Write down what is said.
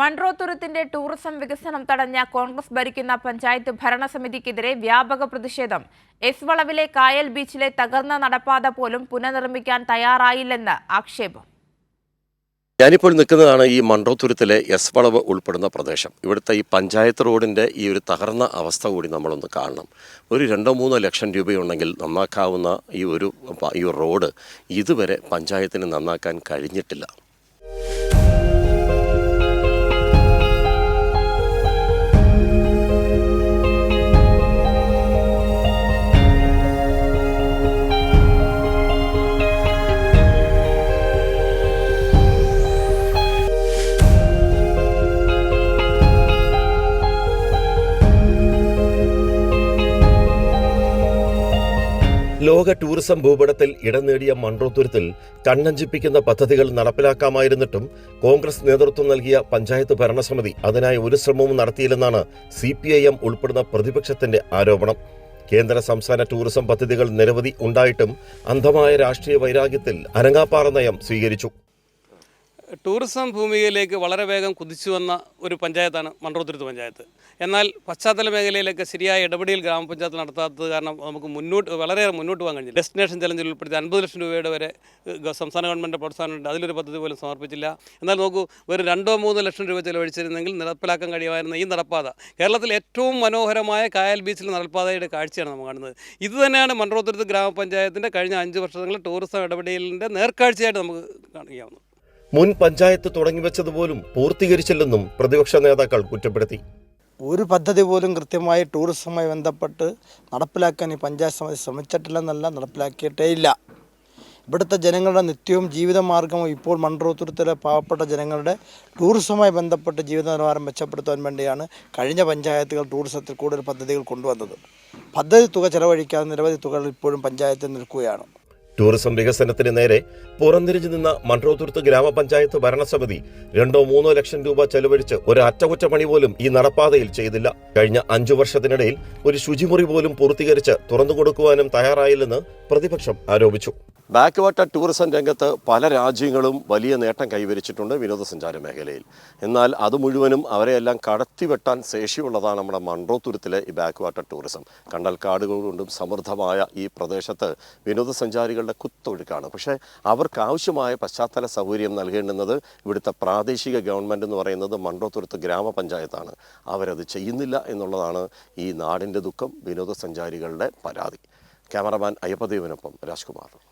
മൺട്രോത്തുരുത്തിന്റെ tourism വികസനം തടഞ്ഞ കോൺഗ്രസ് ഭരിക്കുന്ന പഞ്ചായത്ത് ഭരണസമിതിക്കെതിരെ വ്യാപക പ്രതിഷേധം. എസ് വളവിലെ കായൽ ബീച്ചിലെ തകർന്ന നടപ്പാത പോലും പുനർനിർമ്മിക്കാൻ തയ്യാറായില്ലെന്ന് ആക്ഷേപം. ഞാനിപ്പോൾ നിൽക്കുന്നതാണ് ഈ മൺറോത്തുരത്തിലെ എസ് വളവ് ഉൾപ്പെടുന്ന പ്രദേശം. ഇവിടുത്തെ ഈ പഞ്ചായത്ത് റോഡിന്റെ ഈ ഒരു തകർന്ന അവസ്ഥ കൂടി നമ്മളൊന്ന് കാണണം. ഒരു രണ്ടോ മൂന്നോ ലക്ഷം രൂപയുണ്ടെങ്കിൽ നന്നാക്കാവുന്ന ഈ ഒരു ഈ റോഡ് ഇതുവരെ പഞ്ചായത്തിന് നന്നാക്കാൻ കഴിഞ്ഞിട്ടില്ല. ലോക ടൂറിസം ഭൂപടത്തിൽ ഇടം നേടിയ മൺറോത്തുരുത്തിൽ കണ്ണഞ്ചിപ്പിക്കുന്ന പദ്ധതികൾ നടപ്പിലാക്കാമായിരുന്നിട്ടും കോൺഗ്രസ് നേതൃത്വം നൽകിയ പഞ്ചായത്ത് ഭരണസമിതി അതിനായി ഒരു ശ്രമവും നടത്തിയില്ലെന്നാണ് സി പി ഐ എം ഉൾപ്പെടുന്ന പ്രതിപക്ഷത്തിന്റെ ആരോപണം. കേന്ദ്ര സംസ്ഥാന ടൂറിസം പദ്ധതികൾ നിരവധി ഉണ്ടായിട്ടും അന്ധമായ രാഷ്ട്രീയ വൈരാഗ്യത്തിൽ അനങ്ങാപ്പാറ നയം സ്വീകരിച്ചു. ടൂറിസം ഭൂമികയിലേക്ക് വളരെ വേഗം കുതിച്ചു വന്ന ഒരു പഞ്ചായത്താണ് മൺട്രോത്തുരുത്ത് പഞ്ചായത്ത്. എന്നാൽ പശ്ചാത്തല മേഖലയിലൊക്കെ ശരിയായ ഇടപെടിയിൽ ഗ്രാമപഞ്ചായത്ത് നടത്താത്തത് കാരണം നമുക്ക് മുന്നോട്ട് വളരെയേറെ മുന്നോട്ട് പോകാൻ കഴിഞ്ഞില്ല. ഡെസ്റ്റിനേഷൻ ചലഞ്ചിൽ ഉൾപ്പെടുത്തി അൻപത് ലക്ഷം രൂപയുടെ വരെ സംസ്ഥാന ഗവൺമെന്റ് പ്രോത്സാഹനമുണ്ട്. അതിലൊരു പദ്ധതി പോലും സമർപ്പിച്ചില്ല. എന്നാൽ നോക്കൂ ഒരു രണ്ടോ മൂന്നോ ലക്ഷം രൂപ ചിലവഴിച്ചിരുന്നെങ്കിൽ നടപ്പിലാക്കാൻ കഴിയുമായിരുന്ന ഈ നടപ്പാത കേരളത്തിൽ ഏറ്റവും മനോഹരമായ കായൽ ബീച്ചിൽ നടപ്പാതയുടെ കാഴ്ചയാണ് നമ്മൾ കാണുന്നത്. ഇത് തന്നെയാണ് മൺട്രോത്തുരുത്ത് ഗ്രാമപഞ്ചായത്തിന്റെ കഴിഞ്ഞ അഞ്ച് വർഷങ്ങളിൽ ടൂറിസം ഇടപെടലിന്റെ നേർക്കാഴ്ചയായിട്ട് നമുക്ക് കാണിക്കാവുന്നത് മുൻ പഞ്ചായത്ത് തുടങ്ങിവെച്ചതുപോലും പൂർത്തീകരിച്ചില്ലെന്നും പ്രതിപക്ഷ നേതാക്കൾ കുറ്റപ്പെടുത്തി. ഒരു പദ്ധതി പോലും കൃത്യമായി ടൂറിസവുമായി ബന്ധപ്പെട്ട് നടപ്പിലാക്കാൻ ഈ പഞ്ചായത്ത് സമിതി ശ്രമിച്ചിട്ടില്ലെന്നല്ല നടപ്പിലാക്കിയിട്ടേ ഇല്ല ഇവിടുത്തെ ജനങ്ങളുടെ നിത്യവും ജീവിതമാർഗവും ഇപ്പോൾ മൺട്രോത്തുരുത്തിലെ പാവപ്പെട്ട ജനങ്ങളുടെ ടൂറിസവുമായി ബന്ധപ്പെട്ട് ജീവിത നിലവാരം മെച്ചപ്പെടുത്താൻ വേണ്ടിയാണ് കഴിഞ്ഞ പഞ്ചായത്തുകൾ ടൂറിസത്തിൽ കൂടുതൽ പദ്ധതികൾ കൊണ്ടുവന്നത്. പദ്ധതി തുക ചെലവഴിക്കാതെ നിരവധി തുകകൾ ഇപ്പോഴും പഞ്ചായത്തിൽ നിൽക്കുകയാണ്. ടൂറിസം വികസനത്തിന് നേരെ പുറംതിരിഞ്ഞു നിന്ന മൺട്രോതുർത്ത് ഗ്രാമപഞ്ചായത്ത് ഭരണസമിതി രണ്ടോ മൂന്നോ ലക്ഷം രൂപ ചെലവഴിച്ച് ഒരു അറ്റകുറ്റപ്പണി പോലും ഈ നടപ്പാതയിൽ ചെയ്തില്ല. കഴിഞ്ഞ അഞ്ചു വർഷത്തിനിടയിൽ ഒരു ശുചിമുറി പോലും പൂർത്തീകരിച്ച് തുറന്നു കൊടുക്കുവാനും തയ്യാറായില്ലെന്ന് പ്രതിപക്ഷം ആരോപിച്ചു. ബാക്ക് വാട്ടർ ടൂറിസം രംഗത്ത് പല രാജ്യങ്ങളും വലിയ നേട്ടം കൈവരിച്ചിട്ടുണ്ട് വിനോദസഞ്ചാര മേഖലയിൽ. എന്നാൽ അത് മുഴുവനും അവരെയെല്ലാം കടത്തിവെട്ടാൻ ശേഷിയുള്ളതാണ് നമ്മുടെ മൺട്രോത്തുരുത്തിലെ ഈ ബാക്ക് വാട്ടർ ടൂറിസം. കണ്ടൽ കാടുകൾ കൊണ്ടും സമൃദ്ധമായ ഈ പ്രദേശത്ത് വിനോദസഞ്ചാരികളുടെ കുത്തൊഴുക്കാണ് പക്ഷേ അവർക്ക് ആവശ്യമായ പശ്ചാത്തല സൗകര്യം നൽകേണ്ടുന്നത് ഇവിടുത്തെ പ്രാദേശിക ഗവൺമെന്റ് എന്ന് പറയുന്നത് മണ്ടോത്തുരുത്ത് ഗ്രാമപഞ്ചായത്താണ്. അവരത് ചെയ്യുന്നില്ല എന്നുള്ളതാണ് ഈ നാടിന്റെ ദുഃഖം വിനോദസഞ്ചാരികളുടെ പരാതി. ക്യാമറമാൻ അയ്യപ്പദേവനൊപ്പം രാജ്കുമാർ.